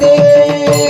যেতে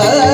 Ah.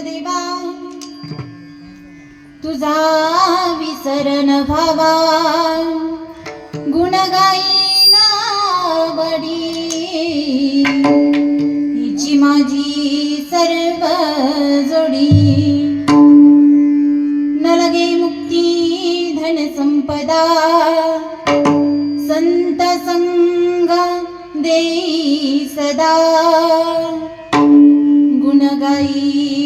देवा तुझा विसरण भावा गुणगाईना बडी हिची माझी सर्व जोडी. न लगे मुक्ती धन संपदा संत संग देई सदा. गुणगाई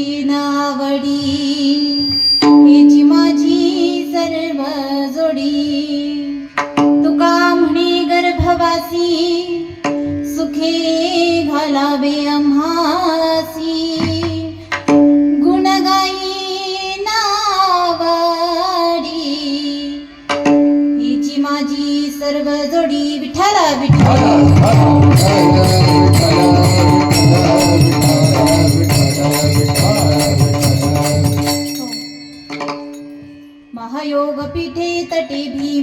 টিভি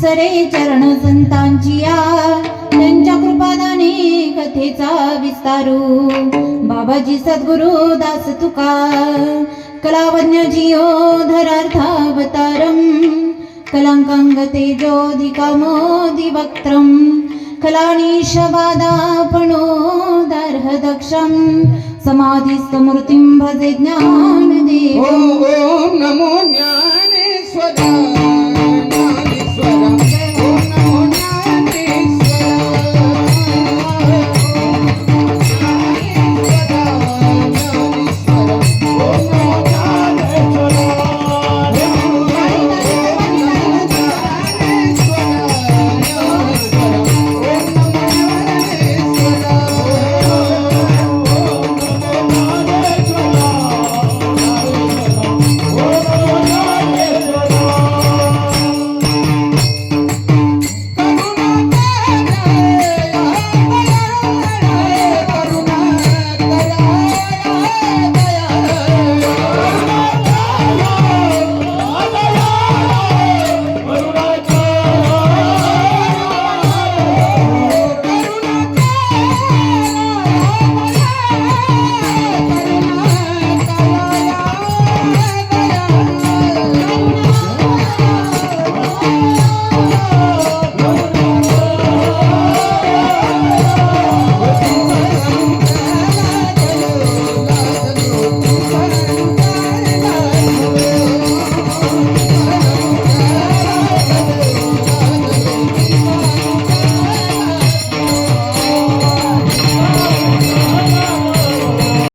सरे चरण संतांची या त्यांच्या कृपादाने कथेचा विस्तारू. बाबाजी सद्गुरु दास तुका कलावज्ञ जियो धरार्थावतारम कलंकांग तेजोधिकामोदि वक्त्रम. कलानीशवादापणोदार्ह दक्षम समाधिस्तमूर्तिं भजे ज्ञानदेवम् ओम नमो ज्ञानेश्वराय